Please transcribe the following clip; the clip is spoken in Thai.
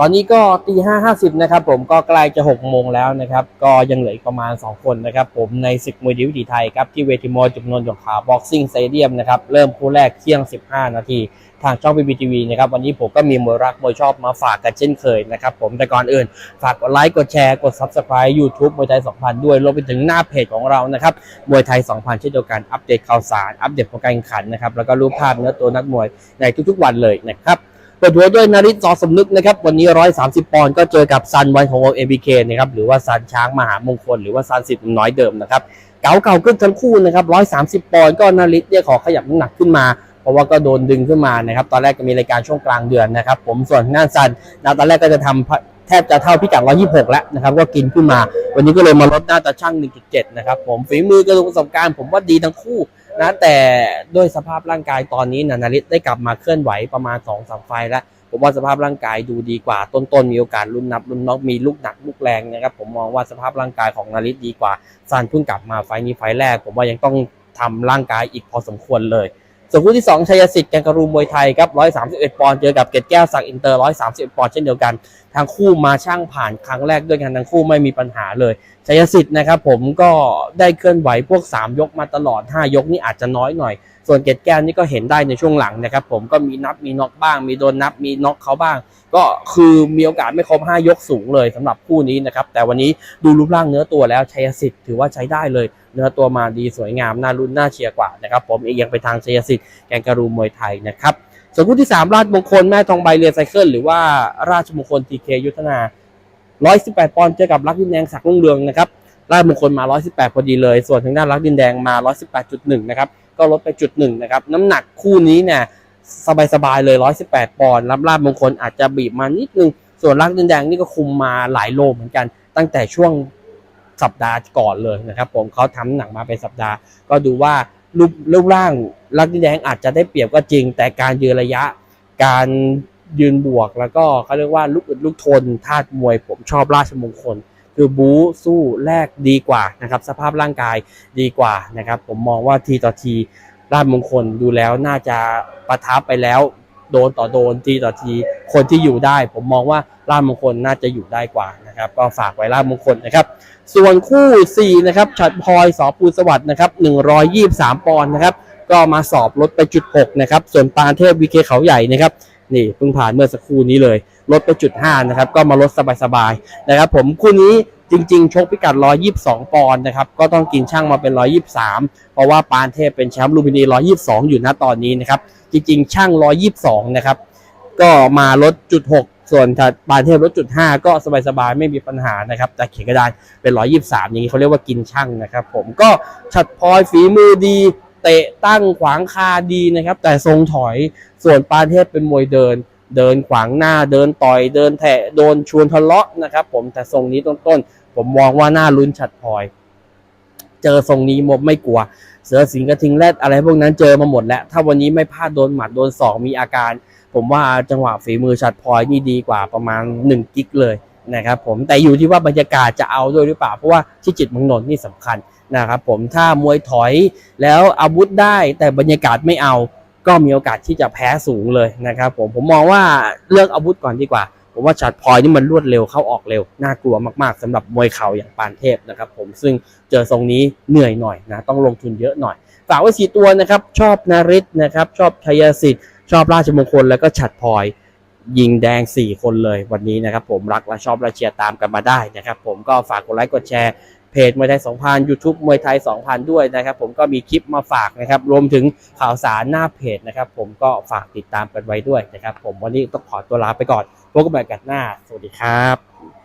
ตอนนี้ก็ตีห้าห้าสิบนะครับผมก็ใกล้จะหกโมงแล้วนะครับ ก็ยังเหลืออีกประมาณ 2 คนนะครับ ผมในศึกมวยดีวิถีไทยครับ ที่เวทีมวยจุมนนท์หยกขาบ็อกซิ่งสเตเดียมนะครับ เริ่มคู่แรกเที่ยง 15 นาทีทางช่อง BBTV นะครับ วันนี้ผมก็มีมวยรักมวยชอบมาฝากกันเช่นเคยนะครับผมแต่ก่อนอื่น ฝากกดไลค์กดแชร์กด Subscribe YouTube มวยไทย 2000 ด้วยรวมไปถึงหน้าเพจของเรานะครับมวยไทย 2000 เช่นเดียวกันอัปเดตข่าวสารอัปเดตผลการแข่งขันนะครับแล้วก็รูปภาพเนื้อตัวนักมวยในทุกๆวันเลยนะครับ เปิดหัวด้วยนาริศจอสมนึกนะครับ วันนี้ 130 ปอนด์ก็เจอกับซันวันของวง ABK นะครับหรือว่าซันช้างมหามงคล หรือว่าซันสิทธิ์น้อยเดิมนะครับเก่าเก่าขึ้นทั้งคู่นะครับ 130 ปอนด์ก็นาริศเนี่ยขอขยับน้ำหนักขึ้นมา เพราะว่าก็โดนดึงขึ้นมานะครับ ตอนแรกก็มีรายการช่วงกลางเดือนนะครับ ผมส่วนงานซันนะตอนแรกก็จะทำแทบจะเท่าพิกัด 126 แล้วนะครับ ก็กินขึ้นมา วันนี้ก็เลยมาลดหน้าตาช่าง 1.7 นะครับผมฝีมือกระดูกประสบการณ์ผมว่าดีทั้งคู่ นะแต่ด้วยสภาพร่างกายตอนนี้นะนาริสได้กลับมาเคลื่อนไหวประมาณ2-3ไฟล์แล้วผมว่าสภาพร่างกายดูดีกว่า ต้นๆมีโอกาสรุนนับรุนน็อกมีลูกหนักลูกแรงนะครับผมมองว่าสภาพร่างกายของนาริสดีกว่าซานเพิ่งกลับมาไฟนี้ไฟแรก ผมว่ายังต้องทำร่างกายอีกพอสมควรเลย ส่วนคู่ที่ 2ชัยสิทธิ์แกงกรูมวยไทยครับ131 ปอนด์เจอกับเกตแก้วสักอินเตอร์ 131 ปอนด์เช่นเดียวกันทั้งคู่มาช่างผ่านครั้งแรกด้วยกันทั้งคู่ไม่มีปัญหาเลยชัยสิทธิ์นะครับผมก็ได้เคลื่อนไหวพวก 3 ยกมาตลอด 5 ยกนี่อาจจะน้อยหน่อย ส่วนเกตแก้วนี่ก็เห็นได้ในช่วงหลังนะครับ ผมก็มีนับมีน็อกบ้าง มีโดนนับมีน็อกเขาบ้าง ก็คือมีโอกาสไม่ครบ5ยกสูงเลยสำหรับคู่นี้นะครับ แต่วันนี้ดูรูปร่างเนื้อตัวแล้วชัยสิทธิ์ถือว่าใช้ได้เลย เนื้อตัวมาดีสวยงามน่ารุ่นน่าเชียร์กว่านะครับ ผมเองยังไปทางชัยสิทธิ์แกงการูมวยไทยนะครับส่วนคู่ที่ 3 ราชมงคลแม่ทองใบเรือไซเคิลหรือว่าราชมงคลทีเคยุทธนา 118 ปอนด์เจอกับรักดินแดงศักดิ์รุ่งเรืองนะครับราชมงคลมา 118 พอดีเลย ส่วนทางด้านรักดินแดงมา 118.1 นะครับ ก็ลดไปจุดหนึ่งนะครับ น้ำหนักคู่นี้เนี่ยสบายๆเลย 118 ปอนด์รับราชมงคลอาจจะบีบมานิดนึง ส่วนรักดินแดงนี่ก็คุมมาหลายโลเหมือนกัน ตั้งแต่ช่วงสัปดาห์ก่อนเลยนะครับผมเขาทำหนักมาเป็นสัปดาห์ ก็ดูว่ารูปรูปร่างรักดินแดงอาจจะได้เปรียบก็จริง แต่การยืนระยะ การยืนบวกแล้วก็เขาเรียกว่าลูกอึดลูกทนธาตุมวย ผมชอบราชมงคล คือบู๊สู้แรกดีกว่านะครับสภาพร่างกายดีกว่านะครับผมมองว่าทีต่อทีราชมงคลดูแล้วน่าจะประทับไปแล้ว โดนต่อโดนทีต่อทีคนที่อยู่ได้ ผมมองว่าราชมงคลน่าจะอยู่ได้กว่านะครับก็ฝากไว้ราชมงคลนะครับ ส่วนคู่4นะครับฉัดพลอยสอปูสวัสด์นะครับ123 ปอนด์นะครับก็มาสอบลดไปจุด6นะครับส่วนปานเทพวีเคเขาใหญ่นะครับ นี่เพิ่งผ่านเมื่อสักครู่นี้เลย ลดไปจุด5นะครับ ก็มาลดสบายๆนะครับ ผมคู่นี้จริงๆ ชกพิกัด 122 ปอนด์นะครับ ก็ต้องกินช่างมาเป็น 123 เพราะว่าปานเทพเป็นแชมป์ลูมินี 122 อยู่นะตอนนี้นะครับ จริงๆ ช่าง 122 นะครับ ก็มาลดจุด6ส่วนถ้าปานเทพลดจุด5ก็สบายๆ ไม่มีปัญหานะครับ แต่เขียนกระดานเป็น 123 อย่างนี้เขาเรียกว่ากินช่างนะครับ ผมก็ฉัดพลอยฝีมือดี เตะตั้งขวางคาดีนะครับ แต่ทรงถอยส่วนปานเทพเป็นมวยเดิน เดินขวางหน้าเดินต่อยเดินแถะโดนชวนทะเลาะนะครับ ผมแต่ทรงนี้ต้นๆผมมองว่าหน้าลุ้นฉัดพลอย เจอทรงนี้มบไม่กลัว เสือสิงกระทิงแรดอะไรพวกนั้นเจอมาหมดแล้ว ถ้าวันนี้ไม่พลาดโดนหมัดโดนศอกมีอาการ ผมว่าจังหวะฝีมือฉัดพลอยนี่ดีกว่าประมาณ1กิกเลย นะครับผมแต่อยู่ที่ว่าบรรยากาศจะเอาด้วยหรือเปล่า เพราะว่าที่จิตมังนนท์นี่สำคัญนะครับผมถ้ามวยถอยแล้วอาวุธได้แต่บรรยากาศไม่เอา ก็มีโอกาสที่จะแพ้สูงเลยนะครับผมผมมองว่าเลือกอาวุธก่อนดีกว่าผมว่าฉัดพลอยนี่มันรวดเร็วเข้าออกเร็ว น่ากลัวมากๆสำหรับมวยเข่าอย่างปานเทพนะครับผมซึ่งเจอทรงนี้เหนื่อยหน่อยนะต้องลงทุนเยอะหน่อยฝากไว้สี่ตัวนะครับ ชอบนาริศนะครับ ชอบชัยสิทธิ์ชอบราชมงคลแล้วก็ฉัดพลอย ยิงแดง 4 คนเลยวันนี้นะครับผมรักและชอบและเชียร์ตามกันมาได้นะครับผมก็ฝากกดไลค์กดแชร์เพจมวยไทย 2,000 YouTube มวยไทย 2,000 ด้วยนะครับผมก็มีคลิปมาฝากนะครับ รวมถึงข่าวสารหน้าเพจนะครับผมก็ฝากติดตามกันไว้ด้วยนะครับผมวันนี้ต้องขอตัวลาไปก่อนพบกันใหม่กันหน้า สวัสดีครับ